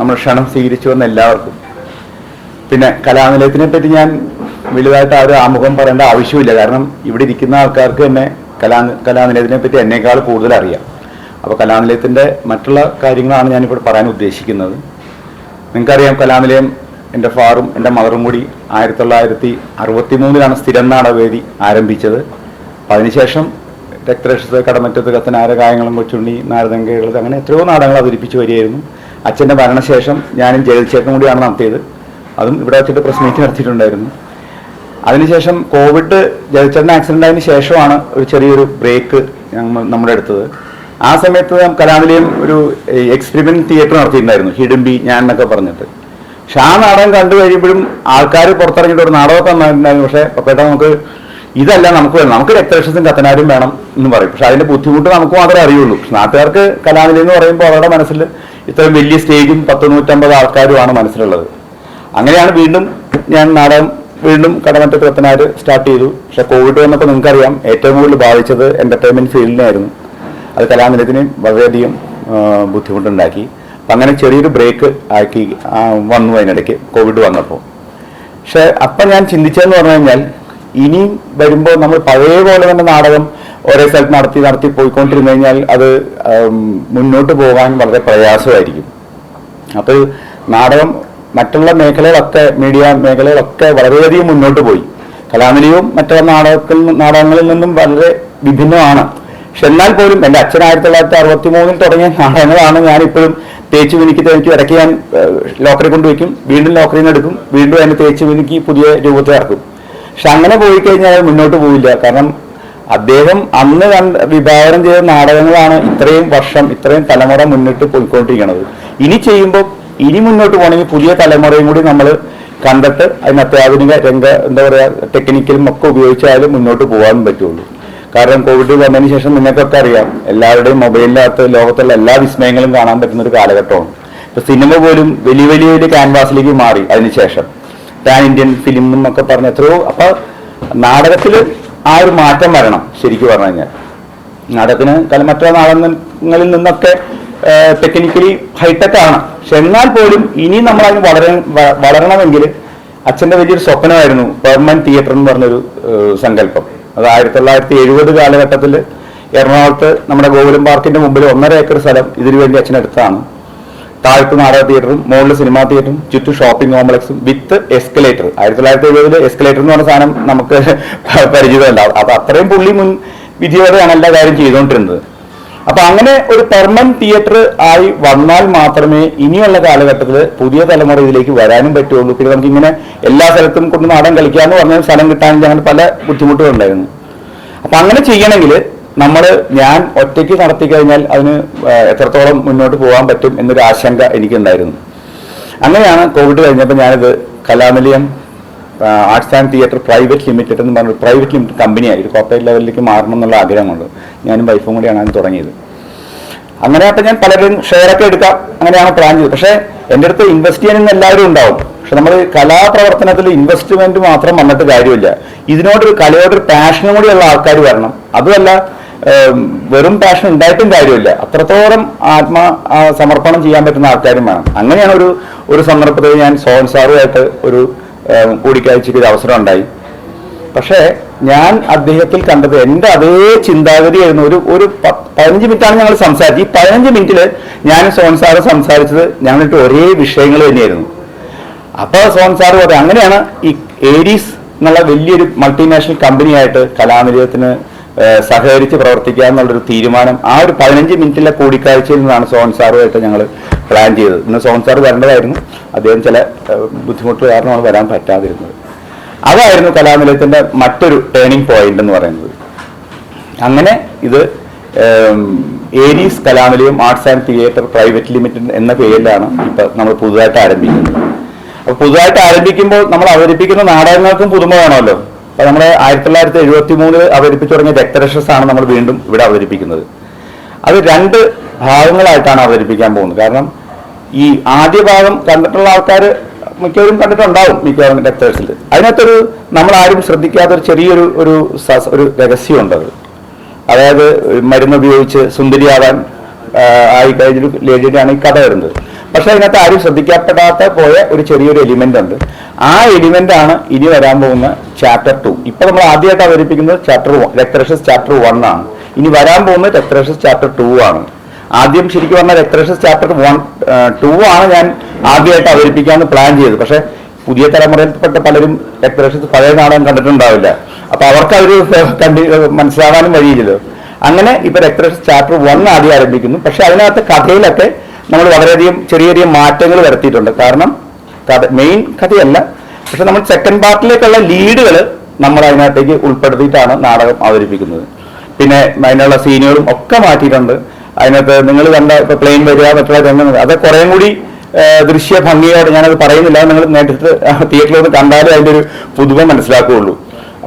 നമ്മൾ ക്ഷണം സ്വീകരിച്ചു വന്ന എല്ലാവർക്കും. പിന്നെ കലാനിലയത്തിനെ പറ്റി ഞാൻ വലുതായിട്ട് ആ ഒരു ആമുഖം പറയേണ്ട ആവശ്യമില്ല. കാരണം ഇവിടെ ഇരിക്കുന്ന ആൾക്കാർക്ക് തന്നെ കലാ കലാനിലയത്തിനെ പറ്റി എന്നേക്കാൾ കൂടുതൽ അറിയാം. അപ്പോൾ കലാനിലയത്തിന്റെ മറ്റുള്ള കാര്യങ്ങളാണ് ഞാനിപ്പോൾ പറയാൻ ഉദ്ദേശിക്കുന്നത്. നിങ്ങൾക്കറിയാം കലാനിലയം എന്റെ ഫാറും എന്റെ മദറും കൂടി ആയിരത്തി തൊള്ളായിരത്തി അറുപത്തി മൂന്നിലാണ് സ്ഥിരം നാടകവേദി ആരംഭിച്ചത്. അപ്പം അതിനുശേഷം രക്തരക്ഷസ് കടമറ്റത്ത് കത്തനാര കായങ്ങളും കൊച്ചുണ്ണി നാരദങ്കകൾ അങ്ങനെ എത്രയോ നാടകങ്ങൾ അവതരിപ്പിച്ചു വരികയായിരുന്നു. അച്ഛന്റെ മരണശേഷം ഞാനും ജയൽച്ചേട്ടനും കൂടിയാണ് നടത്തിയത്. അതും ഇവിടെ വെച്ചിട്ട് പ്രസ് മീറ്റ് നടത്തിയിട്ടുണ്ടായിരുന്നു. അതിനുശേഷം കോവിഡ് ജയച്ചേട്ടൻ ആക്സിഡന്റ് ആയതിനു ശേഷമാണ് ഒരു ചെറിയൊരു ബ്രേക്ക് ഞങ്ങൾ നമ്മുടെ എടുത്തത് ആ സമയത്ത് കലാനിലയം ഒരു എക്സ്പെരിമെന്റ് തിയേറ്റർ നടത്തിയിട്ടുണ്ടായിരുന്നു. ഹിഡുംബി ഞാൻ എന്നൊക്കെ പറഞ്ഞിട്ട്. പക്ഷെ ആ നാടകം കണ്ടു കഴിയുമ്പോഴും ആൾക്കാർ പുറത്തിറങ്ങിയിട്ട് ഒരു നാടകമൊക്കെ നന്നായിട്ടുണ്ടായിരുന്നു പക്ഷേ പപ്പേട്ട നമുക്ക് ഇതല്ല നമുക്ക് വേണം. നമുക്ക് രക്തരക്ഷസും കത്തനാരും വേണം എന്ന് പറയും. പക്ഷെ അതിന്റെ ബുദ്ധിമുട്ട് നമുക്ക് മാത്രമേ അറിയുള്ളൂ. നാട്ടുകാർക്ക് കലാനിലയം എന്ന് പറയുമ്പോൾ അവരുടെ മനസ്സിൽ ഇത്രയും വലിയ സ്റ്റേജും പത്ത് നൂറ്റമ്പത് ആൾക്കാരുമാണ് മനസ്സിലുള്ളത്. അങ്ങനെയാണ് വീണ്ടും ഞാൻ നാടകം വീണ്ടും കടമറ്റത്ത് കത്തനാര് സ്റ്റാർട്ട് ചെയ്തു. പക്ഷെ കോവിഡ് വന്നപ്പോൾ നിങ്ങൾക്കറിയാം ഏറ്റവും കൂടുതൽ ബാധിച്ചത് എന്റർടൈൻമെന്റ് ഫീൽഡിനായിരുന്നു അത് കലാനിലയത്തിന് വളരെയധികം ബുദ്ധിമുട്ടുണ്ടാക്കി. അപ്പം അങ്ങനെ ചെറിയൊരു ബ്രേക്ക് ആക്കി വന്നു അതിനിടയ്ക്ക് കോവിഡ് വന്നപ്പോൾ പക്ഷെ അപ്പം ഞാൻ ചിന്തിച്ചതെന്ന് പറഞ്ഞു കഴിഞ്ഞാൽ ഇനിയും വരുമ്പോൾ നമ്മൾ പഴയ പോലെ തന്നെ നാടകം ഒരേ സ്ഥലത്ത് നടത്തി നടത്തി പോയിക്കൊണ്ടിരുന്നു കഴിഞ്ഞാൽ അത് മുന്നോട്ട് പോകാൻ വളരെ പ്രയാസമായിരിക്കും. അപ്പോൾ നാടകം മറ്റുള്ള മേഖലകളൊക്കെ മീഡിയ മേഖലകളൊക്കെ വളരെയധികം മുന്നോട്ട് പോയി. കലാമിനിയും മറ്റുള്ള നാടകത്തിൽ നാടകങ്ങളിൽ നിന്നും വളരെ വിഭിന്നമാണ്. പക്ഷെ എന്നാൽ പോലും എന്റെ അച്ഛൻ ആയിരത്തി തൊള്ളായിരത്തി അറുപത്തി മൂന്നിൽ തുടങ്ങിയ നാടകങ്ങളാണ് ഞാനിപ്പോഴും തേച്ച് മിനുക്കി തേച്ച് ഇടയ്ക്ക് ഞാൻ ലോക്കറി കൊണ്ടുവയ്ക്കും. വീണ്ടും ലോക്കറിൽ നിന്ന് എടുക്കും. വീണ്ടും അതിനെ തേച്ച് മിനുക്കി പുതിയ രൂപത്തിൽ ഇറക്കും പക്ഷെ അങ്ങനെ പോയി കഴിഞ്ഞാൽ മുന്നോട്ട് പോവില്ല. കാരണം അദ്ദേഹം അന്ന് കണ്ട വിഭാവനം ചെയ്ത നാടകങ്ങളാണ് ഇത്രയും വർഷം ഇത്രയും തലമുറ മുന്നിട്ട് പോയിക്കൊണ്ടിരിക്കുന്നത്. ഇനി ചെയ്യുമ്പോൾ ഇനി മുന്നോട്ട് പോകണമെങ്കിൽ പുതിയ തലമുറയും കൂടി നമ്മൾ കണ്ടിട്ട് അതിന് അത്യാധുനിക രംഗ എന്താ പറയുക ടെക്നിക്കലും ഒക്കെ ഉപയോഗിച്ചാലും മുന്നോട്ട് പോകാൻ പറ്റുള്ളൂ. കാരണം കോവിഡ് വന്നതിന് ശേഷം നിങ്ങൾക്കൊക്കെ അറിയാം എല്ലാവരുടെയും മൊബൈലിനകത്ത് ലോകത്തുള്ള എല്ലാ വിസ്മയങ്ങളും കാണാൻ പറ്റുന്ന ഒരു കാലഘട്ടമാണ്. ഇപ്പൊ സിനിമ പോലും വലിയ വലിയ വലിയ ക്യാൻവാസിലേക്ക് മാറി അതിനുശേഷം പാൻ ഇന്ത്യൻ ഫിലിം എന്നൊക്കെ പറഞ്ഞ എത്രയോ അപ്പൊ നാടകത്തിൽ ആ ഒരു മാറ്റം വരണം ശരിക്കും പറഞ്ഞു കഴിഞ്ഞാൽ. നാടകത്തിന് കല മറ്റേ നാടകങ്ങളിൽ നിന്നൊക്കെ ടെക്നിക്കലി ഹൈടെക് ആണ്. പക്ഷെ എന്നാൽ പോലും ഇനി നമ്മൾ അതിന് വളര വളരണമെങ്കിൽ അച്ഛന്റെ വലിയൊരു സ്വപ്നമായിരുന്നു പെർമനന്റ് തിയേറ്റർ എന്ന് പറഞ്ഞൊരു സങ്കല്പം. അത് ആയിരത്തി തൊള്ളായിരത്തി എഴുപത് കാലഘട്ടത്തിൽ എറണാകുളത്ത് നമ്മുടെ ഗോകുലം പാർക്കിന്റെ മുമ്പിൽ ഒന്നര ഏക്കർ സ്ഥലം ഇതിനു വേണ്ടി അച്ഛനെടുത്താണ്. താഴത്ത് നാടക തിയേറ്ററും? മുകളിൽ സിനിമാ തിയേറ്ററും ചുറ്റും ഷോപ്പിംഗ് കോംപ്ലക്സും വിത്ത് എസ്കലേറ്റർ ആയിരത്തി തൊള്ളായിരത്തി എഴുപതിൽ എസ്കലേറ്റർ എന്ന് പറഞ്ഞ സാധനം നമുക്ക് പരിചിതമല്ല അത് അത്രയും പുള്ളി മുൻ വിധിയോടെയാണ് എല്ലാ കാര്യം ചെയ്തുകൊണ്ടിരുന്നത്. അപ്പൊ അങ്ങനെ ഒരു പെർമനന്റ് തിയേറ്റർ ആയി വന്നാൽ മാത്രമേ ഇനിയുള്ള കാലഘട്ടത്തിൽ പുതിയ തലമുറ ഇതിലേക്ക് വരാനും പറ്റുള്ളൂ. പിന്നെ നമുക്ക് ഇങ്ങനെ എല്ലാ സ്ഥലത്തും കൊണ്ട് നാടൻ കളിക്കാന്ന് പറഞ്ഞ സ്ഥലം കിട്ടാനും അങ്ങനെ പല ബുദ്ധിമുട്ടുകളുണ്ടായിരുന്നു. അപ്പൊ അങ്ങനെ ചെയ്യണമെങ്കിൽ നമ്മൾ ഞാൻ ഒറ്റയ്ക്ക് നടത്തി കഴിഞ്ഞാൽ അതിന് എത്രത്തോളം മുന്നോട്ട് പോകാൻ പറ്റും എന്നൊരു ആശങ്ക എനിക്കുണ്ടായിരുന്നു. അങ്ങനെയാണ് കോവിഡ് കഴിഞ്ഞപ്പോൾ ഞാനിത് Kalanilayam arts and theatre private limited എന്ന് പറഞ്ഞ പ്രൈവറ്റ് ലിമിറ്റഡ് കമ്പനിയായി ഒരു കോർപ്പറേറ്റ് ലെവലിലേക്ക് മാറണം എന്നുള്ള ആഗ്രഹമുണ്ട് ഞാനും വൈഫും കൂടിയാണ് അത് തുടങ്ങിയത്. അങ്ങനെ അപ്പം ഞാൻ പലരും ഷെയറൊക്കെ എടുക്കാം അങ്ങനെയാണ് പ്ലാൻ ചെയ്തത്. പക്ഷേ എന്റെ അടുത്ത് ഇൻവെസ്റ്റ് ചെയ്യാൻ എല്ലാവരും ഉണ്ടാവും. പക്ഷെ നമ്മൾ കലാപ്രവർത്തനത്തിൽ ഇൻവെസ്റ്റ്മെന്റ് മാത്രം വന്നിട്ട് കാര്യമില്ല. ഇതിനോടൊരു കലയോടൊരു പാഷനും കൂടിയുള്ള ആൾക്കാർ വരണം. അതുമല്ല വെറും പാഷൻ ഉണ്ടായിട്ടും കാര്യമില്ല. അത്രത്തോളം ആത്മ സമർപ്പണം ചെയ്യാൻ പറ്റുന്ന ആൾക്കാരും വേണം. അങ്ങനെയാണ് ഒരു ഒരു സന്ദർഭത്തിൽ ഞാൻ സോൺ സാറുമായിട്ട് ഒരു കൂടിക്കാഴ്ചയ്ക്ക് ഒരു അവസരം ഉണ്ടായി. പക്ഷേ ഞാൻ അദ്ദേഹത്തിൽ കണ്ടത് എന്റെ അതേ ചിന്താഗതിയായിരുന്നു. ഒരു ഒരു പതിനഞ്ച് മിനിറ്റാണ് ഞങ്ങൾ സംസാരിച്ചത്. ഈ പതിനഞ്ച് മിനിറ്റിൽ ഞാൻ സോൺ സാറ് സംസാരിച്ചത് ഞങ്ങളിട്ട് ഒരേ വിഷയങ്ങൾ തന്നെയായിരുന്നു. അപ്പോൾ സോൺ സാറ് പറയും അങ്ങനെയാണ് ഈ ഏരീസ് എന്നുള്ള വലിയൊരു മൾട്ടിനാഷണൽ കമ്പനിയായിട്ട് കലാനിലയത്തിന് സഹകരിച്ച് പ്രവർത്തിക്കുക എന്നുള്ളൊരു തീരുമാനം ആ ഒരു പതിനഞ്ച് മിനിറ്റിലെ കൂടിക്കാഴ്ചയിൽ നിന്നാണ് സോൺ സാറുമായിട്ട് ഞങ്ങൾ പ്ലാൻ ചെയ്തത്. ഇന്ന് സോൺ സാർ വരേണ്ടതായിരുന്നു. അദ്ദേഹം ചില ബുദ്ധിമുട്ടുകൾ ബുദ്ധിമുട്ട് കാരണമാണ് വരാൻ പറ്റാതിരുന്നത്. അതായിരുന്നു കലാനിലയത്തിന്റെ മറ്റൊരു ടേണിംഗ് പോയിന്റ് എന്ന് പറയുന്നത്. അങ്ങനെ ഇത് Aries Kalanilayam arts and theatre private limited എന്ന പേരിലാണ് ഇപ്പം നമ്മൾ പുതുതായിട്ട് ആരംഭിക്കുന്നത്. അപ്പോൾ പുതുതായിട്ട് ആരംഭിക്കുമ്പോൾ നമ്മൾ അവതരിപ്പിക്കുന്ന നാടകങ്ങൾക്കും പുതുമ വേണമല്ലോ. അപ്പൊ നമ്മൾ ആയിരത്തി തൊള്ളായിരത്തി എഴുപത്തി മൂന്നിൽ അവതരിപ്പിച്ചു തുടങ്ങിയ രക്തരക്ഷസാണ് നമ്മൾ വീണ്ടും ഇവിടെ അവതരിപ്പിക്കുന്നത്. അത് രണ്ട് ഭാഗങ്ങളായിട്ടാണ് അവതരിപ്പിക്കാൻ പോകുന്നത്. കാരണം ഈ ആദ്യ ഭാഗം കണ്ടിട്ടുള്ള ആൾക്കാർ മിക്കവരും കണ്ടിട്ടുണ്ടാവും മിക്കവാറും രക്തരക്ഷസിൽ അതിനകത്തൊരു നമ്മൾ ആരും ശ്രദ്ധിക്കാത്ത ഒരു ചെറിയൊരു ഒരു ഒരു രഹസ്യമുണ്ട് അത്. അതായത് മരുന്ന് ഉപയോഗിച്ച് സുന്ദരിയാവാൻ ആയി കഴിഞ്ഞൊരു ലേഡിയുടെയാണ് ഈ കഥ വരുന്നത്. പക്ഷെ അതിനകത്ത് ആരും ശ്രദ്ധിക്കപ്പെടാത്ത പോയ ഒരു ചെറിയൊരു എലിമെന്റ് ഉണ്ട്. ആ എലിമെന്റ് ആണ് ഇനി വരാൻ പോകുന്ന ചാപ്റ്റർ ടു ഇപ്പൊ നമ്മൾ ആദ്യമായിട്ട് അവതരിപ്പിക്കുന്നത് ചാപ്റ്റർ രക്തരക്ഷസ് ചാപ്റ്റർ വൺ ആണ്. ഇനി വരാൻ പോകുന്നത് രക്തരക്ഷസ് ചാപ്റ്റർ ടു ആണ്. ആദ്യം ശരിക്കും പറഞ്ഞാൽ രക്തരക്ഷസ് ചാപ്റ്റർ വൺ ടു ആണ് ഞാൻ ആദ്യമായിട്ട് അവതരിപ്പിക്കാമെന്ന് പ്ലാൻ ചെയ്തത്. പക്ഷെ പുതിയ തലമുറയിൽപ്പെട്ട പലരും രക്തരക്ഷസ് പഴയ നാടകം കണ്ടിട്ടുണ്ടാവില്ല. അപ്പൊ അവർക്ക് അവർ കണ്ടി മനസ്സിലാവാനും വഴിയില്ലല്ലോ. അങ്ങനെ ഇപ്പൊ രക്തരക്ഷസ് ചാപ്റ്റർ വൺ ആദ്യം ആരംഭിക്കുന്നു. പക്ഷെ അതിനകത്ത് കഥയിലൊക്കെ നമ്മൾ വളരെയധികം ചെറിയ ചെറിയ മാറ്റങ്ങൾ വരുത്തിയിട്ടുണ്ട്. കാരണം കഥ മെയിൻ കഥയല്ല. പക്ഷെ നമ്മൾ സെക്കൻഡ് പാർട്ടിലേക്കുള്ള ലീഡുകൾ നമ്മൾ അതിനകത്തേക്ക് ഉൾപ്പെടുത്തിയിട്ടാണ് നാടകം അവതരിപ്പിക്കുന്നത്. പിന്നെ അതിനുള്ള സീനുകളും ഒക്കെ മാറ്റിയിട്ടുണ്ട്. അതിനകത്ത് നിങ്ങൾ കണ്ട ഇപ്പൊ പ്ലെയിൻ വരിക മറ്റുള്ള രംഗങ്ങൾ അത് കുറേം കൂടി ദൃശ്യ ഭംഗിയോടെ ഞാനത് പറയുന്നില്ല. നിങ്ങൾ നേരിട്ട് തിയേറ്ററിൽ ഒന്ന് കണ്ടാലേ അതിന്റെ ഒരു പുതുമ മനസ്സിലാക്കുകയുള്ളൂ.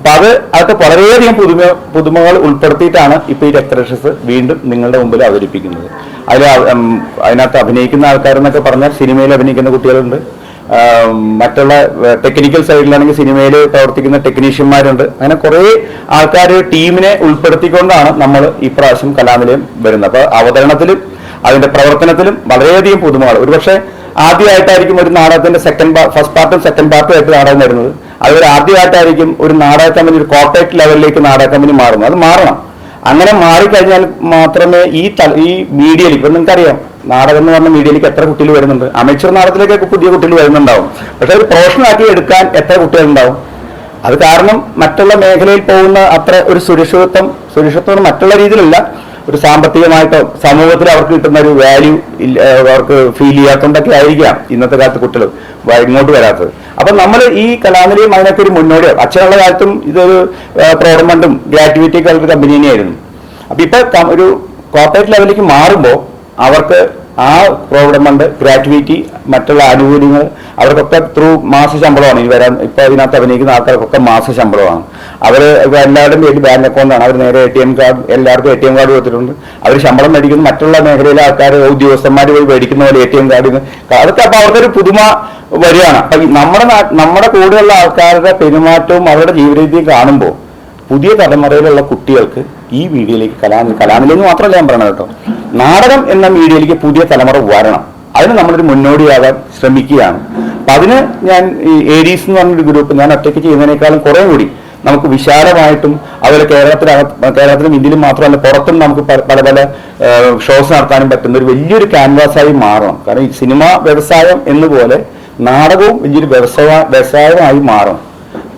അപ്പൊ അത് അതൊക്കെ വളരെയധികം പുതുമ പുതുമകൾ ഉൾപ്പെടുത്തിയിട്ടാണ് ഇപ്പൊ ഈ രക്തരക്ഷസ് വീണ്ടും നിങ്ങളുടെ മുമ്പിൽ അവതരിപ്പിക്കുന്നത്. അതിൽ അതിനകത്ത് അഭിനയിക്കുന്ന ആൾക്കാരെന്നൊക്കെ പറഞ്ഞാൽ സിനിമയിൽ അഭിനയിക്കുന്ന കുട്ടികളുണ്ട്. മറ്റുള്ള ടെക്നിക്കൽ സൈഡിലാണെങ്കിൽ സിനിമയിൽ പ്രവർത്തിക്കുന്ന ടെക്നീഷ്യന്മാരുണ്ട് അങ്ങനെ കുറേ ആൾക്കാർ ടീമിനെ ഉൾപ്പെടുത്തിക്കൊണ്ടാണ് നമ്മൾ ഇപ്രാവശ്യം കലാനിലയം വരുന്നത്. അപ്പോൾ അവതരണത്തിലും അതിന്റെ പ്രവർത്തനത്തിലും വളരെയധികം പുതുമകൾ. ഒരുപക്ഷെ ആദ്യമായിട്ടായിരിക്കും ഒരു നാടകത്തിന്റെ സെക്കൻഡ് ഫസ്റ്റ് പാർട്ടും സെക്കൻഡ് പാർട്ടും ആയിട്ട് നാടകം വരുന്നത്. അതുപോലെ ആദ്യമായിട്ടായിരിക്കും ഒരു നാടക കമ്പനി ഒരു കോർപ്പറേറ്റ് ലെവലിലേക്ക് നാടക കമ്പനി മാറുന്നത്. അത് മാറണം. അങ്ങനെ മാറിക്കഴിഞ്ഞാൽ മാത്രമേ ഈ ഈ മീഡിയയിൽ ഇപ്പൊ നിങ്ങൾക്കറിയാം നാടകം എന്ന് പറഞ്ഞ മീഡിയയിലേക്ക് എത്ര കുട്ടികൾ വരുന്നുണ്ട്. അമേച്ചർ നാടകത്തിലേക്കൊക്കെ പുതിയ കുട്ടികൾ വരുന്നുണ്ടാവും. പക്ഷെ ഒരു പ്രൊഫഷണൽ ആക്കി എടുക്കാൻ എത്ര കുട്ടികളുണ്ടാവും അത് കാരണം മറ്റുള്ള മേഖലയിൽ പോകുന്ന അത്ര ഒരു സുരക്ഷിതത്വം സുരക്ഷിതത്വം മറ്റുള്ള രീതിയിലല്ല. ഒരു സാമ്പത്തികമായിട്ടോ സമൂഹത്തിൽ അവർക്ക് കിട്ടുന്ന ഒരു വാല്യൂ ഇല്ല അവർക്ക് ഫീൽ ചെയ്യാത്തതുകൊണ്ടൊക്കെ ആയിരിക്കാം ഇന്നത്തെ കാലത്ത് കുട്ടികൾ ഇങ്ങോട്ട് വരാത്തത്. അപ്പൊ നമ്മൾ ഈ കലാനിലയം അതിനൊക്കെ ഒരു മുന്നോടിയാണ് അച്ഛനുള്ള കാലത്തും ഇതൊരു പ്രോഡമണ്ടും ഗ്രാറ്റുവിറ്റി ഒക്കെ കമ്പനി തന്നെയായിരുന്നു. അപ്പൊ ഇപ്പൊ ഒരു കോർപ്പറേറ്റ് ലെവലിലേക്ക് മാറുമ്പോൾ അവർക്ക് ആ പ്രോഗ്രാം ഫണ്ട് ഗ്രാറ്റുവിറ്റി മറ്റുള്ള ആനുകൂല്യങ്ങൾ അവർക്കൊക്കെ ത്രൂ മാസ ശമ്പളമാണ്. ഈ വരാൻ ഇപ്പോൾ ഇതിനകത്ത് അഭിനയിക്കുന്ന ആൾക്കാർക്കൊക്കെ മാസ ശമ്പളമാണ്. അവർ എല്ലാവരുടെയും പേര് ബാങ്ക് അക്കൗണ്ടാണ് അവർ നേരെ എ ടി എം കാർഡ് എല്ലാവർക്കും എ ടി എം കാർഡ് കൊടുത്തിട്ടുണ്ട്. അവർ ശമ്പളം മേടിക്കുന്നു മറ്റുള്ള മേഖലയിലെ ആൾക്കാർ ഉദ്യോഗസ്ഥന്മാർ പോയി മേടിക്കുന്ന പോലെ എ ടി എം കാർഡിന് അതൊക്കെ അപ്പോൾ അവർക്കൊരു പുതുമ വരികയാണ്. അപ്പം നമ്മുടെ നമ്മുടെ കൂടെയുള്ള ആൾക്കാരുടെ പെരുമാറ്റവും അവരുടെ ജീവിതരീതിയും കാണുമ്പോൾ പുതിയ തലമുറയിലുള്ള കുട്ടികൾക്ക് ഈ മീഡിയയിലേക്ക് കലാ കലാമിലേക്ക് മാത്രമല്ല ഞാൻ പറയണത് കേട്ടോ. നാടകം എന്ന മീഡിയയിലേക്ക് പുതിയ തലമുറ വരണം. അതിന് നമ്മളൊരു മുന്നോടിയാകാൻ ശ്രമിക്കുകയാണ്. അപ്പൊ അതിന് ഞാൻ ഈ ഏരീസ് എന്ന് പറഞ്ഞൊരു ഗ്രൂപ്പ് ഞാൻ ഒറ്റയ്ക്ക് ചെയ്യുന്നതിനേക്കാളും കുറേ കൂടി നമുക്ക് വിശാലമായിട്ടും അതുപോലെ കേരളത്തിനകത്ത് കേരളത്തിലും ഇന്ത്യയിലും മാത്രമല്ല പുറത്തും നമുക്ക് പല പല ഷോസ് നടത്താനും പറ്റുന്ന ഒരു വലിയൊരു ക്യാൻവാസായി മാറണം. കാരണം ഈ സിനിമ വ്യവസായം എന്നുപോലെ നാടകവും വലിയൊരു വ്യവസായ വ്യവസായമായി മാറണം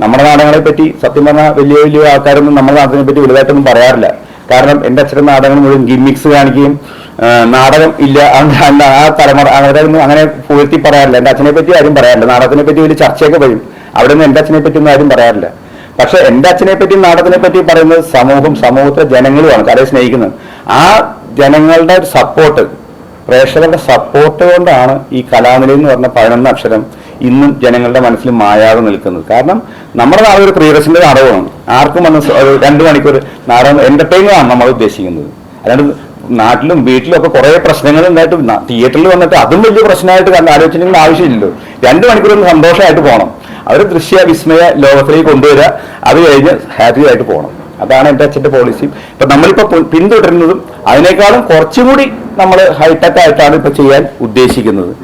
നമ്മുടെ നാടകങ്ങളെ പറ്റി സത്യം പറഞ്ഞാൽ വലിയ വലിയ ആൾക്കാരൊന്നും നമ്മുടെ നാടകത്തിനെ പറ്റി വലുതായിട്ടൊന്നും പറയാറില്ല. കാരണം എന്റെ അച്ഛന്റെ നാടകങ്ങൾ മുഴുവൻ ഗിമ്മിക്സ് കാണിക്കുകയും നാടകം ഇല്ല ആ തലമുറ അവരൊന്നും അങ്ങനെ പൂഴ്ത്തി പറയാറില്ല. എന്റെ അച്ഛനെ പറ്റി ആരും പറയാറില്ല. നാടകത്തിനെ പറ്റി വലിയ ചർച്ചയൊക്കെ വരും. അവിടെ നിന്ന് എന്റെ അച്ഛനെ പറ്റി ഒന്നും ആരും പറയാറില്ല. പക്ഷെ എന്റെ അച്ഛനെ പറ്റി നാടകത്തിനെ പറ്റി പറയുന്നത് സമൂഹം സമൂഹത്തിലെ ജനങ്ങളുമാണ് കലയെ സ്നേഹിക്കുന്നത്. ആ ജനങ്ങളുടെ സപ്പോർട്ട് പ്രേക്ഷകരുടെ സപ്പോർട്ട് കൊണ്ടാണ് ഈ കലാനിലയം പറഞ്ഞ പതിനൊന്ന് അക്ഷരം ഇന്നും ജനങ്ങളുടെ മനസ്സിൽ മായാതെ നിൽക്കുന്നത്. കാരണം നമ്മുടെ നാളെ ഒരു പ്രിയദർശന്റെ നാടകമാണ്. ആർക്കും വന്ന രണ്ട് മണിക്കൂർ നാടകം ആണ് നമ്മൾ ഉദ്ദേശിക്കുന്നത്. അല്ലാണ്ട് നാട്ടിലും വീട്ടിലും ഒക്കെ കുറെ പ്രശ്നങ്ങൾ ഉണ്ടായിട്ട് തിയേറ്ററിൽ വന്നിട്ട് അതും വലിയ പ്രശ്നമായിട്ട് കണ്ട് ആലോചിച്ചിട്ടുണ്ടെങ്കിൽ ആവശ്യമില്ലല്ലോ. രണ്ട് മണിക്കൂർ ഒന്ന് സന്തോഷമായിട്ട് പോകണം. അവർ ദൃശ്യ വിസ്മയ ലോകത്തിലേക്ക് കൊണ്ടുവരിക. അത് കഴിഞ്ഞ് ഹാപ്പി ആയിട്ട് പോകണം. അതാണ് എന്റെ അച്ഛന്റെ പോളിസി ഇപ്പൊ നമ്മളിപ്പോ പു- പിന്തുടരുന്നതും അതിനേക്കാളും കുറച്ചുകൂടി നമ്മൾ ഹൈടെക് ആയിട്ടാണ് ഇപ്പൊ ചെയ്യാൻ ഉദ്ദേശിക്കുന്നത്.